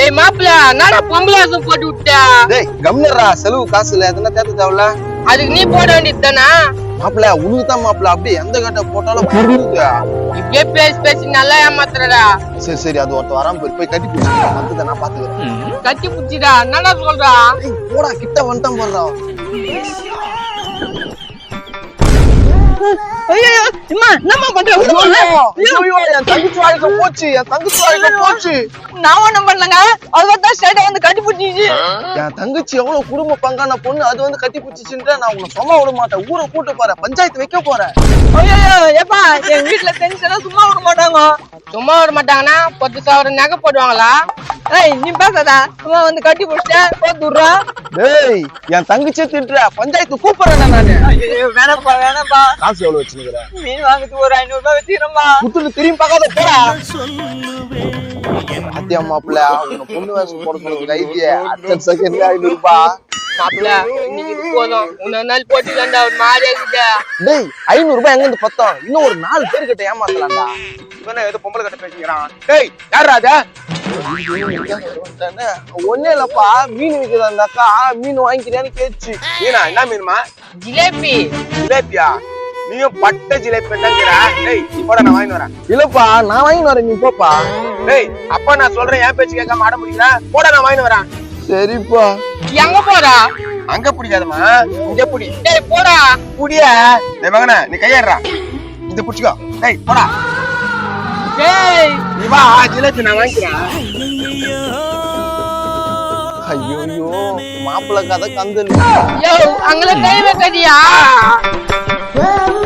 டேய் மாப்பிள்ள என்னடா பொம்பளை வேஷம் போட்டு விட்ட டேய் கம்னரா செலவு காசு இல்ல எதனா தேத்த தேவையில்ல? அதுக்கு நீ போட வேண்டியது தானே? மாப்பிள்ள உனக்கு தான் மாப்பிள்ள அப்படியே எந்த கட்ட போட்டாலும் புரியுது இப்படியே பேசி பேசி நல்லா ஏமாத்துறடா. சரி சரி அது ஒருத்த வராம போய் போய் கட்டி பிடிச்சி வந்து நான் பாத்துக்கிறேன். கட்டி புடிச்சிடா. என்னடா சொல்றா? போடா கிட்ட வந்துட்டான் போடுறா. ஐயோ அம்மா என்னம்மா பண்ற? ஐயோ, என் தங்கச்சி வாழ்க்கை போச்சு என் தங்கச்சி வாழ்க்கை போச்சு. நான் ஒண்ணும் பண்ணலங்க. அதுதான் தான் ஸ்ட்ரைட்டா வந்து கட்டி புடிச்சிச்சு. என் தங்கச்சி எவ்வளவு குடும்ப பங்கான பொண்ணு அது வந்து கட்டி பிடிச்சிச்சுன்ற நான் உன்னை சும்மா விட மாட்டேன். ஊரை கூட்டு போறேன். பஞ்சாயத்து வைக்க போறேன். ஐயோ ஏப்பா எங்க வீட்ல தெரிஞ்சுனா சும்மா விட மாட்டாங்க. சும்மா விட மாட்டாங்கன்னா பத்து சவரம் நகை போடுவாங்களா? ஏய் நீ பேசாதா சும்மா வந்து கட்டி புடிச்சிட்டேன் போத்துடுறா டேய் என் தங்கச்சியை திட்டுற. பஞ்சாயத்து கூப்பிடுறேன் நானு. வேணாப்பா வேணாப்பா காசு எவ்வளவு மீன் வாங்கிட்டு ஒரு ஐநூறு ரூபாய் வச்சுக்கிறோம்பா புத்துட்டு திரும்பி பார்க்காத போடா. அத்தியா மாப்பிள்ள உன்னை பொண்ணு வேஷம் போட சொன்னதுக்கு ஐடியா அட்டன் செகண்ட்ல ஐநூறு ரூபாய் டேய் ஐநூறு ரூபாய் எங்க இருந்து பத்தம்? இன்னும் ஒரு நாலு பேர் கிட்ட ஏமாத்தலாம்டா. இவன ஏதோ பொம்பளை கிட்ட பேசிக்கிறான். டேய் யாரா ஒண்ணே இல்லப்பா மீன் விக்குது அந்த அக்கா மீன் வாங்கிக்கிறியான்னு கேட்டுச்சு. மீனா என்ன மீனுமா? ஜிலேபி. ஜிலேபியா? நீயும் பட்ட ஜிலேபி டேய் நீ போட நான் வாங்கி வரேன். இல்லப்பா நான் வாங்கி வரேன் நீ போப்பா. டேய் அப்பா நான் சொல்றேன் என் பேச்சு கேட்காம ஆட முடியல போட நான் வாங்கி வரேன். சரிப்பா. எங்க போறா அங்க பிடிக்காதம்மா. இங்க பிடி. டேய் போடா. புடிய? டேய் மகனே நீ கையேறா இது புடிச்சுக்கோ. டேய் போடா. டேய் வா ஜிலேபி நான் வாங்கிக்கிறேன். ஐயோ மாப்பிள்ளை கதை கந்தல் யோ அங்கல கை வைக்கதியா la